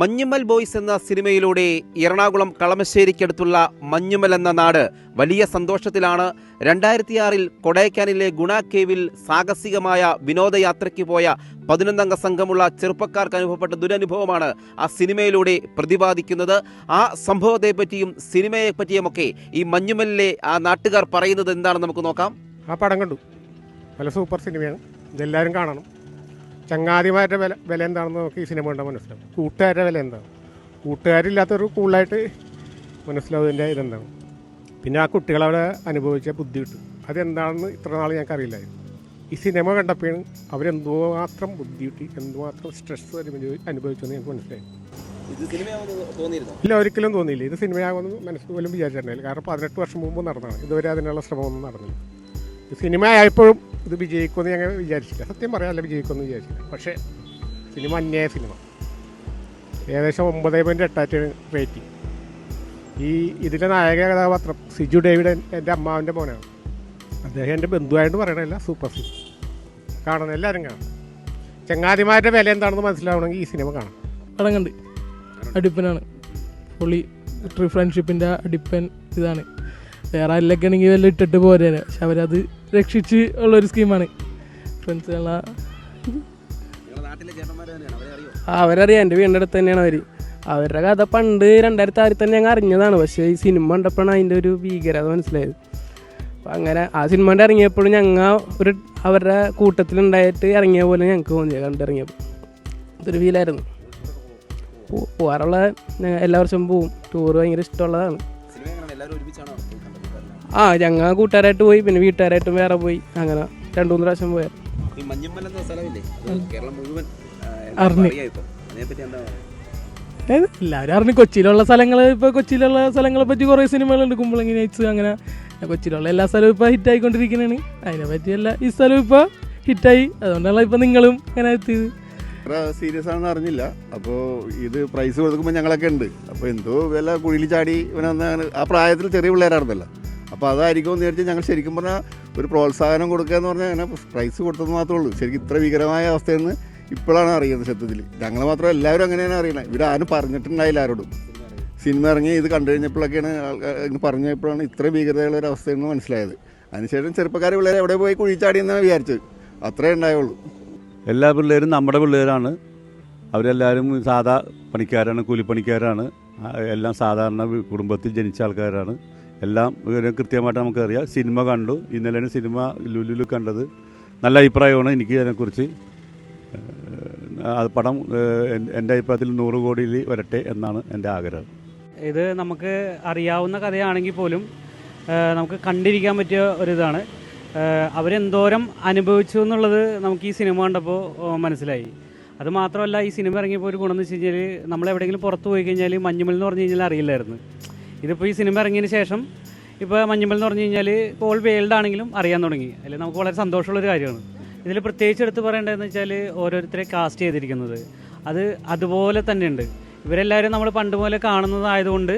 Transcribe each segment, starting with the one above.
Manjummel boys എന്ന സിനിമയിലൂടെ എറണാകുളം കളമശ്ശേരിക്കടുത്തുള്ള മഞ്ഞുമൽ എന്ന നാട് വലിയ സന്തോഷത്തിലാണ്. രണ്ടായിരത്തിയാറിൽ കൊടൈക്കാനിലെ ഗുണ കേവിൽ സാഹസികമായ വിനോദയാത്രയ്ക്ക് പോയ പതിനൊന്നംഗ സംഘമുള്ള ചെറുപ്പക്കാർക്ക് അനുഭവപ്പെട്ട ദുരനുഭവമാണ് ആ സിനിമയിലൂടെ പ്രതിപാദിക്കുന്നത്. ആ സംഭവത്തെപ്പറ്റിയും സിനിമയെപ്പറ്റിയുമൊക്കെ ഈ മഞ്ഞുമലിലെ ആ നാട്ടുകാർ പറയുന്നത് എന്താണെന്ന് നമുക്ക് നോക്കാം. ആ പടം കണ്ടു. നല്ല സൂപ്പർ സിനിമയാണ്. ഇതെല്ലാവരും കാണണം. ചങ്ങാതിമാരുടെ വില വില എന്താണെന്ന് നമുക്ക് ഈ സിനിമ കണ്ടാൽ മനസ്സിലാവും. കൂട്ടുകാരുടെ വില എന്താണ്? കൂട്ടുകാരില്ലാത്തൊരു കൂളായിട്ട് മനസ്സിലാവും ഇതിന്റെ ഇതെന്താണ്. പിന്നെ ആ കുട്ടികളവിടെ അനുഭവിച്ച ബുദ്ധി കിട്ടും അതെന്താണെന്ന് ഇത്ര നാൾ ഞങ്ങൾക്ക് അറിയില്ലായിരുന്നു. ഈ സിനിമ കണ്ടപ്പോഴാണ് അവരെന്തുമാത്രം ബുദ്ധി കിട്ടി എന്തുമാത്രം സ്ട്രെസ് അനുഭവിച്ചെന്ന് ഞങ്ങൾക്ക് മനസ്സിലായി. ഇല്ല ഒരിക്കലും തോന്നിയില്ല. ഇത് സിനിമയാകുമെന്ന് മനസ്സിൽ പോലും വിചാരിച്ചിട്ടുണ്ടായില്ല കാരണം പതിനെട്ട് വർഷം മുമ്പ് നടന്നതാണ്. ഇതുവരെ അതിനുള്ള ശ്രമമൊന്നും നടന്നില്ല. സിനിമ ആയപ്പോഴും ഇത് വിജയിക്കുമെന്ന് ഞങ്ങൾ വിചാരിച്ചില്ല. സത്യം പറയാമല്ല വിജയിക്കുമെന്ന് വിചാരിച്ചില്ല. പക്ഷേ സിനിമ അന്യായ സിനിമ. ഏകദേശം ഒമ്പത് പോയിന്റ് എട്ടാറ്റാണ് റേറ്റിംഗ് ഈ ഇതിലെ നായക കഥാപാത്രം സിജു ഡേവിഡ് എന്റെ അമ്മാവിന്റെ മോനാണ്. അദ്ദേഹം എന്റെ ബന്ധുവായിട്ട് പറയണമല്ല സൂപ്പർ സിനിമ കാണണം എല്ലാവരും കാണണം ചങ്ങാതിമാരുടെ വില എന്താണെന്ന് മനസ്സിലാവണമെങ്കിൽ ഈ സിനിമ കാണാം. അടങ്ങണ്ട്. അടിപ്പനാണ്. പുള്ളി ഫ്രണ്ട്ഷിപ്പിന്റെ അടിപ്പൻ ഇതാണ്. വേറെ ആരിലൊക്കെ ആണെങ്കിൽ വല്ല ഇട്ടിട്ട് പോരാണ് പക്ഷെ അവരത് രക്ഷിച്ച് ഉള്ളൊരു സ്കീമാണ് ഫ്രണ്ട്സ് നിങ്ങളുടെ നാട്ടിലെ ചേട്ടന്മാർ തന്നെയാണ് അവരെ അറിയോ? അവരറിയാം. എന്റെ വീടിന്റെ അടുത്ത് തന്നെയാണ് അവർ അവരുടെ കഥ പണ്ട് രണ്ടായിരത്തി ആറിൽ തന്നെ ഞങ്ങൾ അറിഞ്ഞതാണ്. പക്ഷേ ഈ സിനിമ കണ്ടപ്പോഴാണ് അതിന്റെ ഒരു ഭീകരത മനസ്സിലായത്. അപ്പം അങ്ങനെ ആ സിനിമ കണ്ട് ഇറങ്ങിയപ്പോഴും ഞങ്ങൾ ഒരു അവരുടെ കൂട്ടത്തിലുണ്ടായിട്ട് ഇറങ്ങിയ പോലെ ഞങ്ങൾക്ക് തോന്നിയത് കണ്ടിറങ്ങിയപ്പോൾ അതൊരു ഫീലായിരുന്നു പോകാറുള്ള എല്ലാ വർഷവും പോവും. ടൂർ ഭയങ്കര ഇഷ്ടമുള്ളതാണ്. ആ ഞങ്ങൾ കൂട്ടുകാരായിട്ട് പോയി പിന്നെ വീട്ടുകാരായിട്ടും വേറെ പോയി. അങ്ങനെ രണ്ടു മൂന്ന് പ്രാവശ്യം പോയാൽ ഇപ്പം? എല്ലാവരും അറിഞ്ഞു കൊച്ചിയിലുള്ള സ്ഥലങ്ങൾ ഇപ്പോൾ കൊച്ചിയിലുള്ള സ്ഥലങ്ങളെ പറ്റി കുറേ സിനിമകളുണ്ട് കുമ്പളങ്ങി നൈറ്റ്സ് അങ്ങനെ. കൊച്ചിയിലുള്ള എല്ലാ സ്ഥലവും ഹിറ്റ് ഹിറ്റായിക്കൊണ്ടിരിക്കുന്നതാണ് അതിനെ പറ്റി പറ്റിയല്ല ഈ സ്ഥലം ഇപ്പോൾ ഹിറ്റായി അതുകൊണ്ടാണ് ഇപ്പോൾ നിങ്ങളും അങ്ങനെ എത്തിയത്. സീരിയസ് ആണെന്ന് അറിഞ്ഞില്ല. അപ്പോൾ ഇത് പ്രൈസ് കൊടുക്കുമ്പോൾ ഞങ്ങളൊക്കെ ഉണ്ട്. അപ്പോൾ എന്തോ വില കുഴിയിൽ ചാടി ഇവനൊന്ന് ആ പ്രായത്തിൽ ചെറിയ പിള്ളേരായിരുന്നല്ലോ. അപ്പോൾ അതായിരിക്കും എന്ന് വിചാരിച്ചാൽ ഞങ്ങൾ ശരിക്കും പറഞ്ഞാൽ ഒരു പ്രോത്സാഹനം കൊടുക്കുക എന്ന് പറഞ്ഞാൽ അങ്ങനെ പ്രൈസ് കൊടുത്തത് മാത്രമേ ഉള്ളൂ. ശരിക്കും ഇത്ര ഭീകരമായ അവസ്ഥയെന്ന് ഇപ്പോഴാണ് അറിയുന്നത് സത്യത്തിൽ ഞങ്ങൾ മാത്രം എല്ലാവരും അങ്ങനെയാണ് അറിയണത് ഇവരാരും പറഞ്ഞിട്ടുണ്ടായില്ല ആരോടും. സിനിമ ഇറങ്ങി ഇത് കണ്ടു കഴിഞ്ഞപ്പോഴൊക്കെയാണ് ആൾക്കാർ പറഞ്ഞു പറഞ്ഞപ്പോഴാണ് ഇത്ര ഭീകരതയുള്ള ഒരു അവസ്ഥയെന്ന് മനസ്സിലായത്. അതിനുശേഷം ചെറുപ്പക്കാർ പിള്ളേർ എവിടെ പോയി കുഴി ചാടി എന്നാണ് വിചാരിച്ചത്. അത്രേ ഉണ്ടായുള്ളൂ. എല്ലാ പിള്ളേരും നമ്മുടെ പിള്ളേരാണ്. അവരെല്ലാവരും സാധാ പണിക്കാരാണ് കൂലിപ്പണിക്കാരാണ്. എല്ലാം സാധാരണ കുടുംബത്തിൽ ജനിച്ച ആൾക്കാരാണ്. എല്ലാം കൃത്യമായിട്ട് നമുക്കറിയാം. സിനിമ കണ്ടു. ഇന്നലെയാണ് സിനിമ ലുലുലു കണ്ടത്. നല്ല അഭിപ്രായമാണ് എനിക്ക് അതിനെക്കുറിച്ച്. പടം എന്റെ അഭിപ്രായത്തിൽ നൂറ് കോടിയിൽ വരട്ടെ എന്നാണ് എന്റെ ആഗ്രഹം. ഇത് നമുക്ക് അറിയാവുന്ന കഥയാണെങ്കിൽ പോലും നമുക്ക് കണ്ടിരിക്കാൻ പറ്റിയ ഒരിതാണ് അവരെന്തോരം അനുഭവിച്ചു എന്നുള്ളത് നമുക്ക് ഈ സിനിമ കണ്ടപ്പോൾ മനസ്സിലായി. അത് മാത്രമല്ല ഈ സിനിമ ഇറങ്ങിയപ്പോൾ ഒരു ഗുണം എന്ന് വെച്ച് കഴിഞ്ഞാൽ നമ്മളെവിടെയെങ്കിലും പുറത്ത് പോയി കഴിഞ്ഞാൽ മഞ്ഞുമൽ എന്ന് പറഞ്ഞു കഴിഞ്ഞാൽ അറിയില്ലായിരുന്നു. ഇതിപ്പോൾ ഈ സിനിമ ഇറങ്ങിയതിന് ശേഷം ഇപ്പോൾ മഞ്ഞുമ്പൽ എന്ന് പറഞ്ഞു കഴിഞ്ഞാൽ ഓൾ വേൾഡ് ആണെങ്കിലും അറിയാൻ തുടങ്ങി. അതിൽ നമുക്ക് വളരെ സന്തോഷമുള്ളൊരു കാര്യമാണ്. ഇതിൽ പ്രത്യേകിച്ച് എടുത്ത് പറയേണ്ടതെന്ന് വെച്ചാൽ ഓരോരുത്തരെ കാസ്റ്റ് ചെയ്തിരിക്കുന്നത്. അത് അതുപോലെ തന്നെയുണ്ട്. ഇവരെല്ലാവരും നമ്മൾ പണ്ട് പോലെ കാണുന്നതായതുകൊണ്ട്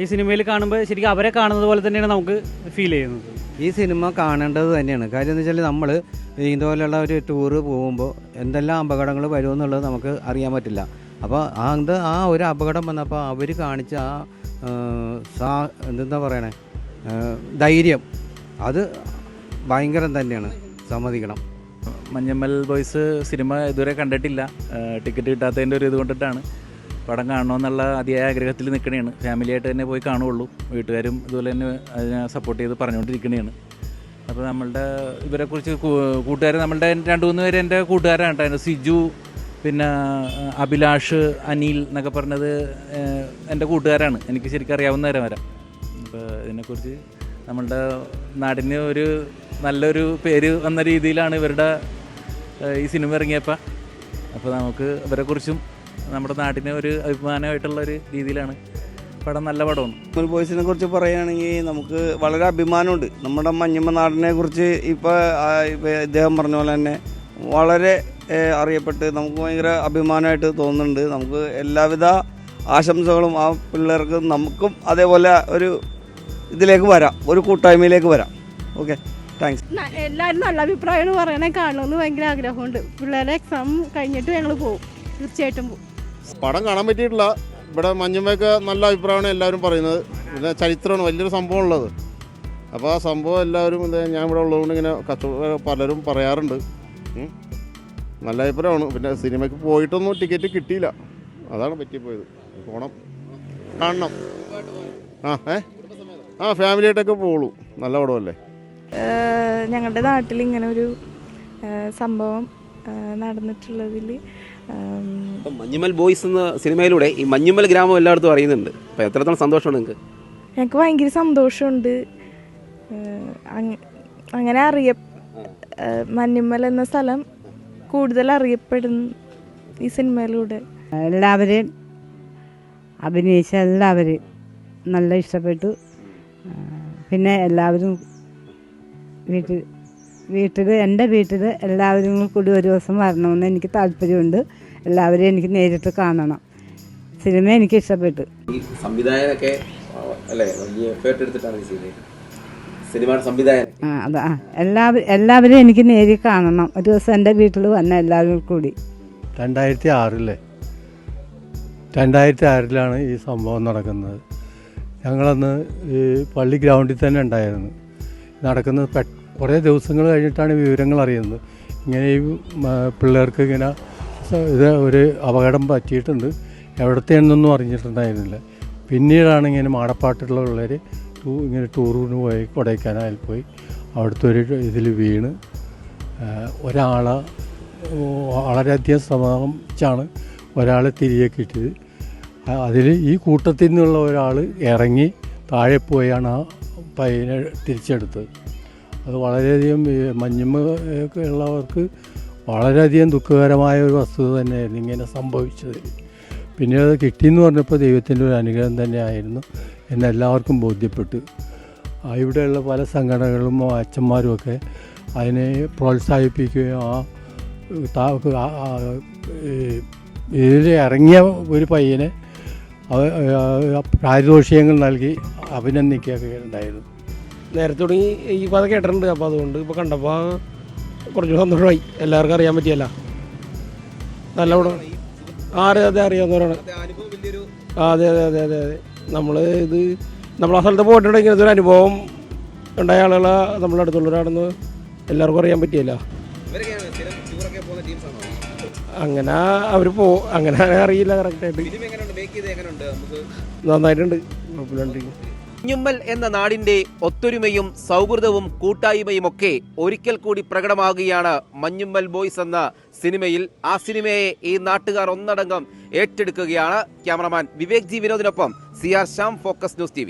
ഈ സിനിമയിൽ കാണുമ്പോൾ ശരിക്കും അവരെ കാണുന്നത് പോലെ തന്നെയാണ് നമുക്ക് ഫീൽ ചെയ്യുന്നത്. ഈ സിനിമ കാണേണ്ടത് തന്നെയാണ്. കാര്യം എന്ന് വെച്ചാൽ നമ്മൾ ഇതുപോലെയുള്ള ഒരു ടൂറ് പോകുമ്പോൾ എന്തെല്ലാം അപകടങ്ങൾ വരുമെന്നുള്ളത് നമുക്ക് അറിയാൻ പറ്റില്ല. അപ്പോൾ ആ എന്ത് ആ ഒരു അപകടം വന്നപ്പോൾ അവർ കാണിച്ച ആ സാ എന്താ പറയണേ? ധൈര്യം. അത് ഭയങ്കരം തന്നെയാണ്. സമ്മതിക്കണം. മഞ്ഞമ്മൽ ബോയ്സ് സിനിമ ഇതുവരെ കണ്ടിട്ടില്ല. ടിക്കറ്റ് കിട്ടാത്തതിന്റെ ഒരു ഇത് കൊണ്ടിട്ടാണ്. പടം കാണണമെന്നുള്ള അതിയായ ആഗ്രഹത്തിൽ നിൽക്കണേണ്. ഫാമിലിയായിട്ട് തന്നെ പോയി കാണുള്ളൂ. വീട്ടുകാരും ഇതുപോലെ തന്നെ അതിനെ സപ്പോർട്ട് ചെയ്ത് പറഞ്ഞുകൊണ്ടിരിക്കണേണ് അപ്പോൾ നമ്മളുടെ ഇവരെക്കുറിച്ച് കൂട്ടുകാർ നമ്മളുടെ രണ്ട് മൂന്ന് പേര് എന്റെ കൂട്ടുകാരാണ് കേട്ടോ. സിജു പിന്നെ അഭിലാഷ് അനിൽ എന്നൊക്കെ പറഞ്ഞത് എന്റെ കൂട്ടുകാരാണ്. എനിക്ക് ശരിക്കും അറിയാവുന്നവരെ വരാം. അപ്പോൾ ഇതിനെക്കുറിച്ച് നമ്മളുടെ നാടിന് ഒരു നല്ലൊരു പേര് വന്ന രീതിയിലാണ് ഇവരുടെ ഈ സിനിമ ഇറങ്ങിയപ്പോൾ അപ്പോൾ നമുക്ക് ഇവരെക്കുറിച്ചും നമ്മുടെ നാടിന് ഒരു അഭിമാനമായിട്ടുള്ള ഒരു രീതിയിലാണ് പടം നല്ല പടമാണ്. മഞ്ഞുമൽ ബോയ്സിനെ കുറിച്ച് പറയുകയാണെങ്കിൽ നമുക്ക് വളരെ അഭിമാനമുണ്ട്. നമ്മുടെ മഞ്ഞമ്മ നാടിനെ കുറിച്ച് ഇപ്പോൾ ഇദ്ദേഹം പറഞ്ഞ പോലെ തന്നെ വളരെ അറിയപ്പെട്ട് നമുക്ക് ഭയങ്കര അഭിമാനമായിട്ട് തോന്നുന്നുണ്ട്. നമുക്ക് എല്ലാവിധ ആശംസകളും ആ പിള്ളേർക്ക് നമുക്കും അതേപോലെ ഒരു ഇതിലേക്ക് വരാം. ഒരു കൂട്ടായ്മയിലേക്ക് വരാം. Okay thanks. എല്ലാവരും നല്ല അഭിപ്രായമാണ് പറയണേ. കാണണമെന്ന് ഭയങ്കര ആഗ്രഹമുണ്ട്. പിള്ളേരുടെ എക്സാം കഴിഞ്ഞിട്ട് ഞങ്ങൾ പോകും തീർച്ചയായിട്ടും പോകും പടം കാണാൻ പറ്റിയിട്ടില്ല. ഇവിടെ മഞ്ഞുമ്മയൊക്കെ നല്ല അഭിപ്രായമാണ് എല്ലാവരും പറയുന്നത്. പിന്നെ ചരിത്രമാണ് വലിയൊരു സംഭവം ഉള്ളത്. അപ്പോൾ ആ സംഭവം എല്ലാവരും എന്താ ഞാൻ ഇവിടെ ഉള്ളതുകൊണ്ട് ഇങ്ങനെ കച്ചവട പലരും പറയാറുണ്ട്. ഉം. നല്ല അഭിപ്രായമാണ്. പിന്നെ സിനിമയ്ക്ക് പോയിട്ടൊന്നും ടിക്കറ്റ് കിട്ടിയില്ല. അതാണ് പറ്റിപ്പോയത്. പോണം. കാണണം. ആ ഏ? ആ ഫാമിലിയായിട്ടൊക്കെ പോളൂ നല്ല പടമല്ലേ? ഞങ്ങളുടെ നാട്ടിൽ ഇങ്ങനെ ഒരു സംഭവം നടന്നിട്ടുള്ളതിൽ മഞ്ഞുമൽ ബോയ്സ് എന്ന സിനിമയിലൂടെ ഈ മഞ്ഞുമൽ ഗ്രാമം എല്ലായിടത്തും അറിയുന്നുണ്ട്. അപ്പം എത്രത്തോളം സന്തോഷമാണ് നിങ്ങൾക്ക്? ഞങ്ങൾക്ക് ഭയങ്കര സന്തോഷമുണ്ട്. അങ്ങനെ അറിയ മഞ്ഞുമ്മൽ എന്ന സ്ഥലം കൂടുതൽ അറിയപ്പെടുന്നു ഈ സിനിമയിലൂടെ. എല്ലാവരെയും അഭിനയിച്ച എല്ലാവരെയും നല്ല ഇഷ്ടപ്പെട്ടു. പിന്നെ എല്ലാവരും വീട്ടിൽ വീട്ടിൽ എന്റെ വീട്ടിൽ എല്ലാവരും കൂടി ഒരു ദിവസം വരണമെന്ന് എനിക്ക് താല്പര്യമുണ്ട്. എല്ലാവരെയും എനിക്ക് നേരിട്ട് കാണണം. സിനിമ എനിക്ക് ഇഷ്ടപ്പെട്ടു. ഈ സംവിധായകനൊക്കെ അല്ലേ വലിയ എഫേർട്ട് എടുത്തിട്ടാണ് ഈ സിനിമ സിനിമയുടെ സംവിധായകൻ. ആ അതാ എല്ലാവരും എല്ലാവരെയും എനിക്ക് നേരി കാണണം. ഒരു ദിവസം എന്റെ വീട്ടിൽ വന്ന എല്ലാവരും കൂടി. രണ്ടായിരത്തി ആറിലെ രണ്ടായിരത്തി ആറിലാണ് ഈ സംഭവം നടക്കുന്നത്. ഞങ്ങളന്ന് ഈ പള്ളി ഗ്രൗണ്ടിൽ തന്നെ ഉണ്ടായിരുന്നു. നടക്കുന്നത് പെ കുറേ ദിവസങ്ങൾ കഴിഞ്ഞിട്ടാണ് ഈ വിവരങ്ങൾ അറിയുന്നത്. ഇങ്ങനെ ഈ പിള്ളേർക്ക് ഇങ്ങനെ ഇത് ഒരു അപകടം പറ്റിയിട്ടുണ്ട്. എവിടത്തെയാണെന്നൊന്നും അറിഞ്ഞിട്ടുണ്ടായിരുന്നില്ല. പിന്നീടാണ് ഇങ്ങനെ മാടപ്പാട്ടുള്ള പിള്ളേർ ടൂ ഇങ്ങനെ ടൂറിന് പോയി കൊടൈക്കനാലിൽ പോയി. അവിടുത്തെ ഒരു ഇതിൽ വീണ്. ഒരാളെ വളരെയധികം ശ്രമിച്ചാണ് ഒരാളെ തിരികെ കിട്ടിയത്. അതിൽ ഈ കൂട്ടത്തിൽ നിന്നുള്ള ഒരാൾ ഇറങ്ങി താഴെ പോയാണ് ആ പയ്യനെ തിരിച്ചെടുത്തത്. അത് വളരെയധികം മഞ്ഞുമ ഉള്ളവർക്ക് വളരെയധികം ദുഃഖകരമായ ഒരു വസ്തുത തന്നെയായിരുന്നു ഇങ്ങനെ സംഭവിച്ചത്. പിന്നീട് അത് കിട്ടിയെന്ന് പറഞ്ഞപ്പോൾ ദൈവത്തിന്റെ ഒരു അനുഗ്രഹം തന്നെയായിരുന്നു എന്നെല്ലാവർക്കും ബോധ്യപ്പെട്ട്. ഇവിടെയുള്ള പല സംഘടനകളും അച്ഛന്മാരും ഒക്കെ അതിനെ പ്രോത്സാഹിപ്പിക്കുകയും ആ ഇതിൽ ഇറങ്ങിയ ഒരു പയ്യനെ പാരിതോഷികങ്ങൾ നൽകി അഭിനന്ദിക്കുകയൊക്കെ ഉണ്ടായിരുന്നു. നേരത്തെ തുടങ്ങി ഈ കഥ കേട്ടിട്ടുണ്ട്. അപ്പോൾ അതുകൊണ്ട് ഇപ്പോൾ കണ്ടപ്പോൾ കുറച്ച് സന്തോഷമായി. എല്ലാവർക്കും അറിയാൻ പറ്റിയല്ല. നല്ല പടം ആ അതെ അതെ അറിയാവുന്നവരാണ് അതെ അതെ അതെ അതെ അതെ. നമ്മൾ ഇത് നമ്മൾ ആ സ്ഥലത്ത് പോയിട്ടുണ്ടെങ്കിൽ ഇതൊരു ഒരു അനുഭവം ഉണ്ടായ ആളുകളെ നമ്മളെ അടുത്തുള്ളവരാണെന്ന് എല്ലാവർക്കും അറിയാൻ പറ്റിയല്ല. അങ്ങനെ അവർ പോ അങ്ങനെ അറിയില്ല കറക്റ്റായിട്ട് നന്നായിട്ടുണ്ട്. കുഴപ്പമില്ലാണ്ടിരിക്കും മഞ്ഞുമ്മൽ എന്ന നാടിന്റെ ഒത്തൊരുമയും സൗഹൃദവും കൂട്ടായ്മയും ഒക്കെ ഒരിക്കൽ കൂടി പ്രകടമാകുകയാണ് മഞ്ഞുമ്മൽ ബോയ്സ് എന്ന സിനിമയിൽ ആ സിനിമയെ ഈ നാട്ടുകാർ ഒന്നടങ്കം ഏറ്റെടുക്കുകയാണ് cameraman Vivek G വിനോദിനൊപ്പം C R Shyam Focus News T